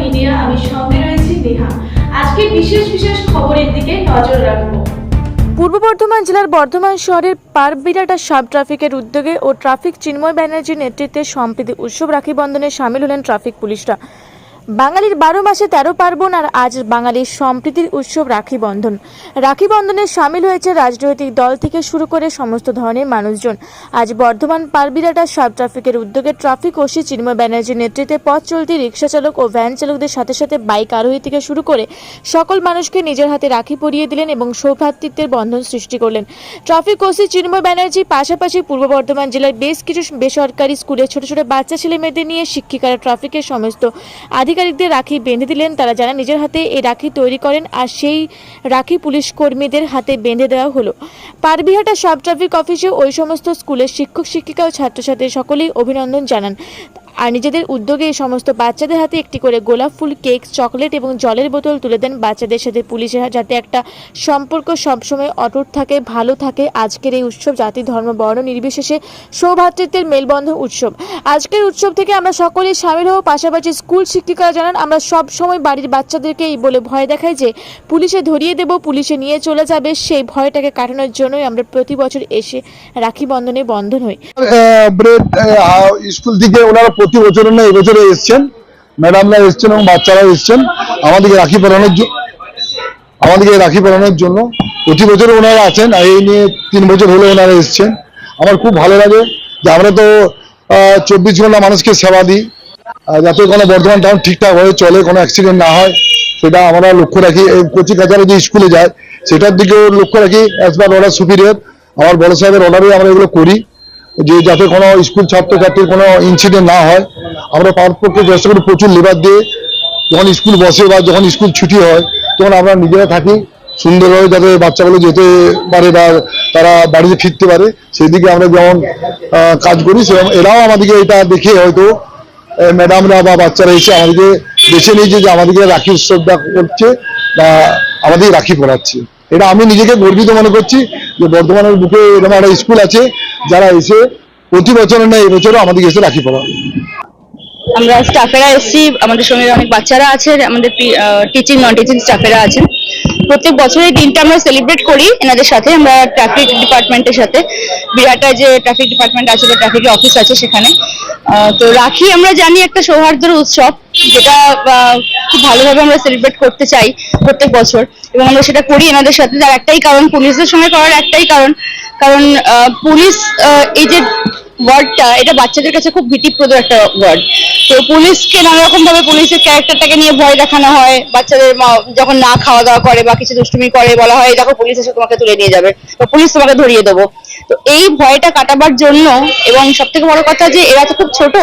Media আমি সঙ্গে রয়েছি নেহা। আজকে বিশেষ বিশেষ খবরের দিকে নজর রাখব। পূর্ব বর্ধমান জেলার বর্ধমান শহরের পারবিরাটা সাব ট্রাফিকের উদ্যোগে ও ট্রাফিক চিন্ময় ব্যানার্জির নেতৃত্বে সম্প্রীতি উৎসব রাখি বন্ধনে সামিল হলেন ট্রাফিক পুলিশরা। বাঙালির বারো মাসে তেরো পার্বণ আর আজ বাঙালির সম্প্রীতির উৎসব রাখি বন্ধন। রাখি বন্ধনে সামিল হয়েছে রাজনৈতিক দল থেকে শুরু করে সমস্ত ধরনের মানুষজন। আজ বর্ধমান পারবিরাটা সাব ট্রাফিকের উদ্যোগে ট্রাফিক ওসি চিন্ময় ব্যানার্জির নেতৃত্বে পথ চলতি রিক্সা চালক ও ভ্যান চালকদের সাথে সাথে বাইক আরোহী থেকে শুরু করে সকল মানুষকে নিজের হাতে রাখি পরিয়ে দিলেন এবং সৌভ্রাতৃত্বের বন্ধন সৃষ্টি করলেন। ট্রাফিক ওসি চিন্ময় ব্যানার্জি পাশাপাশি পূর্ব বর্ধমান জেলার বেশ কিছু বেসরকারি স্কুলে ছোট ছোট বাচ্চা ছেলে মেয়েদের নিয়ে শিক্ষিকারা ট্রাফিকের সমস্ত আধিকারিকদের রাখি বেঁধে দিলেন। তারা যারা নিজের হাতে এই রাখি তৈরি করেন আর সেই রাখি পুলিশ কর্মীদের হাতে বেঁধে দেওয়া হলো। পারবিহাটা সাব ট্রাফিক অফিসে ওই সমস্ত স্কুলের শিক্ষক, শিক্ষিকা ও ছাত্রছাত্রী সকলেই অভিনন্দন জানান। আর নিজেদের উদ্যোগে এই সমস্ত বাচ্চাদের হাতে একটি করে গোলাপ ফুল কেক চকলেট এবং জলের বোতল তুলে দেন বাচ্চাদের সাথে পুলিশের যাতে একটা সম্পর্ক সবসময় অটুট থাকে, ভালো থাকে। আজকের এই উৎসব জাতি, ধর্ম, বর্ণ নির্বিশেষে সৌভ্রাতৃত্বের মেলবন্ধন উৎসব। আজকের উৎসব থেকে আমরা সকলেই সামিল হব। পাশাপাশি স্কুল শিক্ষিকারা জানান, আমরা সব সময় বাড়ির বাচ্চাদেরকে এই বলে ভয় দেখাই যে পুলিশে ধরিয়ে দেব, পুলিশে নিয়ে চলে যাবে। সেই ভয়টাকে কাটানোর জন্যই আমরা প্রতি বছর এসে রাখি বন্ধনে বন্ধন হই। স্কুল থেকে ওনারা প্রতি বছর না এবছরে এসছেন। ম্যাডামরা এসছেন এবং বাচ্চারা এসছেন। আমাদেরকে রাখি জন্য আমাদেরকে রাখি পরানোর জন্য। প্রতি বছর ওনারা আছেন, আর এই নিয়ে তিন বছর হলে ওনারা এসছেন। আমার খুব ভালো লাগে যে আমরা তো চব্বিশ ঘণ্টা মানুষকে সেবা দিই। যাতে কোনো বর্ধমান টাউন ঠিকঠাকভাবে চলে, কোনো অ্যাক্সিডেন্ট না হয়, সেটা আমরা লক্ষ্য রাখি। কচি কাচারে যে স্কুলে যায়, সেটার দিকেও লক্ষ্য রাখি। অ্যাজ পার অর্ডার সুপিরিয়র আমার বড় সাহেবের অর্ডারে আমরা এগুলো করি। যে যাতে কোনো স্কুল ছাত্রছাত্রীর কোনো ইনসিডেন্ট না হয়, আমরা পারপক্ষে চেষ্টা করি প্রচুর লেবার দিয়ে যখন স্কুল বসে বা যখন স্কুল ছুটি হয়, তখন আমরা নিজেরা থাকি, সুন্দরভাবে যাতে বাচ্চাগুলো যেতে পারে বা তারা বাড়িতে ফিরতে পারে সেই দিকে আমরা যেমন কাজ করি, সেরকম এরাও আমাদেরকে এটা দেখে হয়তো ম্যাডামরা বা বাচ্চারা এসে আমাদেরকে বেছে নিয়েছে যে আমাদেরকে রাখি উৎসবটা করছে বা আমাদের রাখি পড়াচ্ছে। এটা আমি নিজেকে গর্বিত মনে করছি যে বর্ধমানের বুকে এরকম একটা স্কুল আছে যারা এসে প্রতি বছর না এবছরও আমাদেরকে এসে রাখি পড়াবে আমরা স্টাফেরা এসেছি, আমাদের সঙ্গে অনেক বাচ্চারা আছে আমাদের টিচিং নন টিচিং স্টাফেরা আছেন। প্রত্যেক বছর এই দিনটা আমরা সেলিব্রেট করি, এনাদের সাথে আমরা ট্রাফিক ডিপার্টমেন্টের সাথে। বিরাটায় যে ট্রাফিক ডিপার্টমেন্ট আছে, বা ট্রাফিকের অফিস আছে সেখানে। তো রাখি, আমরা জানি একটা সৌহার্দ্যের উৎসব, যেটা খুব ভালোভাবে আমরা সেলিব্রেট করতে চাই প্রত্যেক বছর। এবং আমরা সেটা করি এনাদের সাথে, তার একটাই কারণ, পুলিশদের সঙ্গে করার একটাই কারণ কারণ পুলিশ এই যে ওয়ার্ডটা এটা বাচ্চাদের কাছে খুব ভীতিপ্রদ একটা ওয়ার্ড তো পুলিশকে নানা রকম ভাবে পুলিশের ক্যারেক্টারটাকে নিয়ে ভয় দেখানো হয়, বাচ্চাদের যখন না খাওয়া দাওয়া করে বা কিছু দুষ্টুমি করে বলা হয়, "এই দেখো, পুলিশ এসে তোমাকে তুলে নিয়ে যাবে বা পুলিশ তোমাকে ধরিয়ে দেবো। তো এই ভয়টা কাটাবার জন্য এবং সব থেকে বড় কথা যে এরা তো খুব ছোট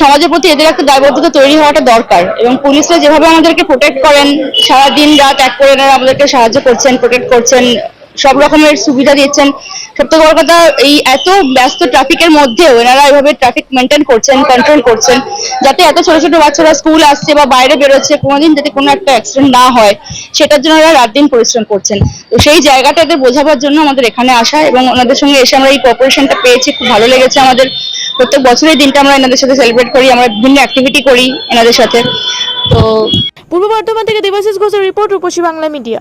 সমাজের প্রতি এদের একটা দায়বদ্ধতা তৈরি হওয়াটা দরকার এবং পুলিশরা যেভাবে আমাদেরকে প্রোটেক্ট করেন সারা দিন রাত এক করে আমাদেরকে সাহায্য করছেন প্রোটেক্ট করছেন সব রকমের সুবিধা দিচ্ছেন সব থেকে বড় কথা, এই এত ব্যস্ত ট্রাফিকের মধ্যেও এনারা এভাবে ট্রাফিক মেনটেন করছেন কন্ট্রোল করছেন, যাতে এত ছোট ছোট বাচ্চারা স্কুল আসছে বা বাইরে বেরোচ্ছে, কোনোদিন যাতে কোনো একটা অ্যাক্সিডেন্ট না হয়, সেটার জন্য এরা রাত দিন পরিশ্রম করছেন। তো সেই জায়গাটা এদের বোঝাবার জন্য আমাদের এখানে আসা এবং ওনাদের সঙ্গে এসে আমরা এই কোঅপারেশনটা পেয়েছি, খুব ভালো লেগেছে আমাদের। প্রত্যেক বছরের দিনটা আমরা এনাদের সাথে সেলিব্রেট করি, আমরা বিভিন্ন অ্যাক্টিভিটি করি এনাদের সাথে। তো পূর্ব বর্ধমান থেকে দেবাশিস ঘোষের রিপোর্ট রূপসী বাংলা মিডিয়া